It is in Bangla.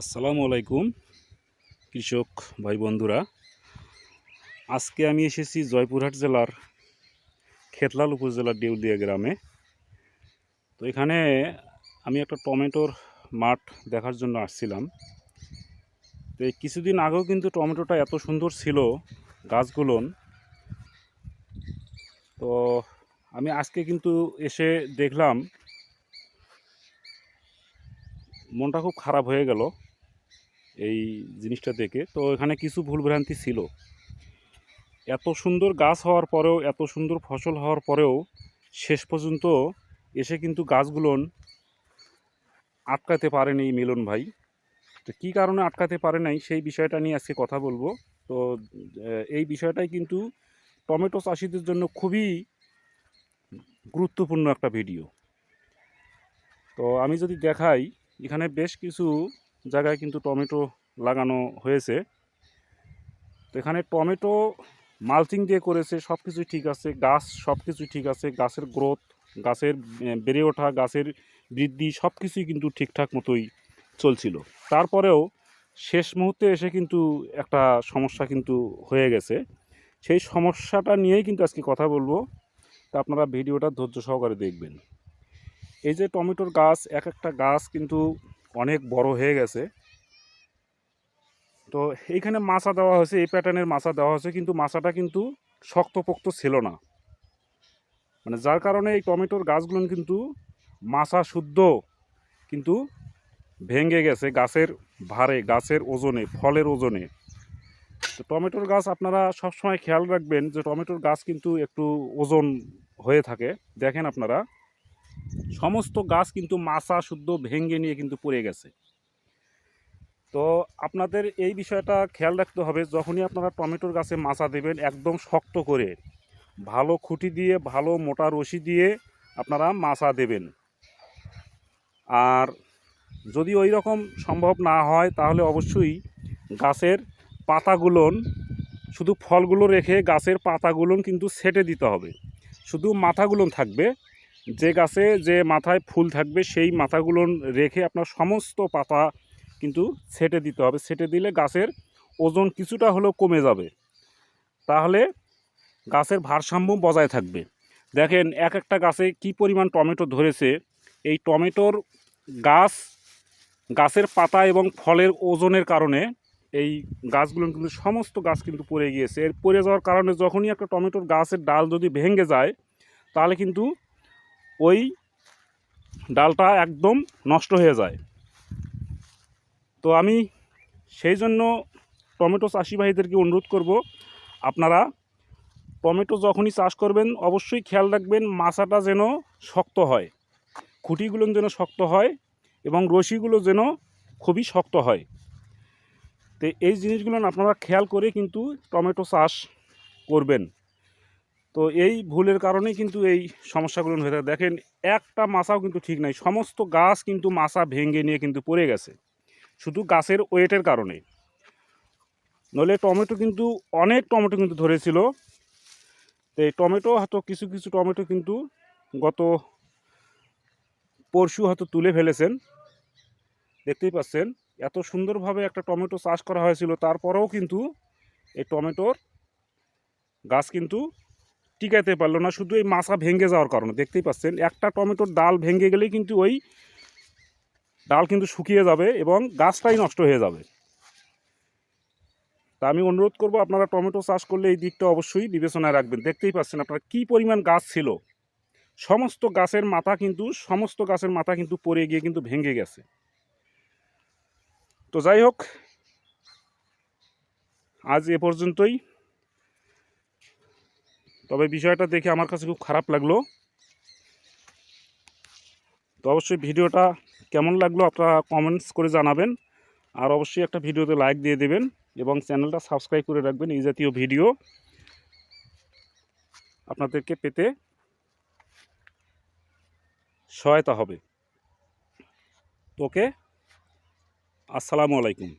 আসসালামু আলাইকুম, কৃষক ভাই বন্ধুরা আজকে আমি এসেছি জয়পুরহাট জেলার খেতলাল উপজেলার দেউলিয়া গ্রামে। তো এখানে আমি একটা টমেটোর মাঠ দেখার জন্য আসছিলাম। তো কিছুদিন আগেও কিন্তু টমেটোটা এত সুন্দর ছিল গাছগুলোন তো আমি আজকে কিন্তু এসে দেখলাম, মনটা খুব খারাপ হয়ে গেল। এই জিনিসটা দেখে। তো এখানে কিছু ভুলভ্রান্তি ছিল। এত সুন্দর গাছ হওয়ার পরেও, এত সুন্দর ফসল হওয়ার পরেও শেষ পর্যন্ত এসে কিন্তু গাছগুলোন আটকাতে পারেনি মিলন ভাই। তো কী কারণে আটকাতে পারে নাই সেই বিষয়টা নিয়ে আজকে কথা বলব। তো এই বিষয়টাই কিন্তু টমেটো চাষিদের জন্য খুবই গুরুত্বপূর্ণ একটা ভিডিও। তো আমি যদি দেখাই, এখানে বেশ কিছু জায়গায় কিন্তু টমেটো লাগানো হয়েছে। তো এখানে টমেটো মালচিং দিয়ে করেছে সব কিছুই ঠিক আছে। গাছ সব কিছুই ঠিক আছে, গাছের গ্রোথ, গাছের বেড়ে ওঠা, গাছের বৃদ্ধি সব কিছুই কিন্তু ঠিকঠাক মতোই চলছিল। তারপরেও শেষ মুহূর্তে এসে কিন্তু একটা সমস্যা কিন্তু হয়ে গেছে। সেই সমস্যাটা নিয়েই কিন্তু আজকে কথা বলব। তা আপনারা ভিডিওটা ধৈর্য সহকারে দেখবেন। এই যে টমেটোর গাছ, এক একটা গাছ কিন্তু অনেক বড় হয়ে গেছে। তো এইখানে মাছা দেওয়া হয়েছে, এই প্যাটার্নের মাছা দেওয়া হয়েছে, কিন্তু মাছাটা কিন্তু শক্তপোক্ত ছিল না। মানে যার কারণে এই টমেটোর গাছগুলো কিন্তু মাছা শুদ্ধ কিন্তু ভেঙে গেছে গাছের ভারে, গাছের ওজনে, ফলের ওজনে। তো টমেটোর গাছ আপনারা সবসময় খেয়াল রাখবেন যে টমেটোর গাছ কিন্তু একটু ওজন হয়ে থাকে। দেখেন আপনারা। সমস্ত গাছ কিন্তু মাছা শুদ্ধ ভেঙে নিয়ে কিন্তু পড়ে গেছে। তো আপনাদের এই বিষয়টা খেয়াল রাখতে হবে, যখনই আপনারা টমেটোর গাছে মাছা দেবেন একদম শক্ত করে, ভালো খুঁটি দিয়ে, ভালো মোটা রশি দিয়ে আপনারা মাছা দেবেন। আর যদি ওই রকম সম্ভব না হয়, তাহলে অবশ্যই গাছের পাতাগুলোন, শুধু ফলগুলো রেখে গাছের পাতাগুলোন কিন্তু সেটে দিতে হবে। শুধু মাথাগুলোন থাকবে যে গাছে যে মাথায় ফুল থাকবে সেই মাথাগুলো রেখে আপনার সমস্ত পাতা কিন্তু ছেটে দিতে হবে। ছেটে দিলে গাছের ওজন কিছুটা হলেও কমে যাবে। তাহলে গাছের ভারসাম্য বজায় থাকবে। দেখেন, এক একটা গাছে কি পরিমাণ টমেটো ধরেছে? এই টমেটোর গাছ, গাছের পাতা এবং ফলের ওজনের কারণে এই গাছগুলো কিন্তু সমস্ত গাছ কিন্তু পড়ে গিয়েছে। এর পড়ে যাওয়ার কারণে যখনই একটা টমেটোর গাছের ডাল যদি ভেঙে যায়, তাহলে কিন্তু ওই ডালটা একদম নষ্ট হয়ে যায়। তো আমি সেই জন্য টমেটো চাষি ভাইদেরকে অনুরোধ করব, আপনারা টমেটো যখনই চাষ করবেন, অবশ্যই খেয়াল রাখবেন মাচাটা যেন শক্ত হয়, খুঁটিগুলো যেন শক্ত হয় এবং রশিগুলো যেন খুবই শক্ত হয়। তো এই জিনিসগুলো আপনারা খেয়াল করে কিন্তু টমেটো চাষ করবেন। তো এই ভুলের কারণেই কিন্তু এই সমস্যাগুলো হয়ে থাকে। দেখেন, একটা মাছাও কিন্তু ঠিক নাই। সমস্ত গাছ কিন্তু মাছা ভেঙে নিয়ে কিন্তু পড়ে গেছে। শুধু গাছের ওয়েটের কারণে। নইলে টমেটো কিন্তু, অনেক টমেটো কিন্তু ধরেছিল। তো এই টমেটো হয়তো কিছু কিছু টমেটো কিন্তু গত পরশু হয়তো তুলে ফেলেছেন। দেখতেই পাচ্ছেন, এত সুন্দরভাবে একটা টমেটো চাষ করা হয়েছিল। তারপরেও কিন্তু এই টমেটোর গাছ কিন্তু টিকাতে পারল না, শুধু এই মাছা ভেঙে যাওয়ার কারণে। দেখতেই পাচ্ছেন, একটা টমেটোর ডাল ভেঙে গেলেই কিন্তু ওই ডাল কিন্তু শুকিয়ে যাবে এবং গাছটাই নষ্ট হয়ে যাবে। তা আমি অনুরোধ করব, আপনারা টমেটো চাষ করলে এই দিকটা অবশ্যই বিবেচনায় রাখবেন। দেখতেই পাচ্ছেন আপনারা কী পরিমাণ গাছ ছিল। সমস্ত গাছের মাথা কিন্তু, সমস্ত গাছের মাথা কিন্তু পড়ে গিয়ে কিন্তু ভেঙে গেছে। তো যাই হোক, আজ এ পর্যন্তই। তবে বিষয়টা দেখে আমার কাছে খুব খারাপ লাগল। তো অবশ্যই ভিডিওটা কেমন লাগল আপনারা কমেন্টস করে জানাবেন। আর অবশ্যই একটা ভিডিওতে লাইক দিয়ে দেবেন এবং চ্যানেলটা সাবস্ক্রাইব করে রাখবেন এই জাতীয় ভিডিও আপনাদেরকে পেতে সহায়তা হবে। ওকে, আসসালামু আলাইকুম।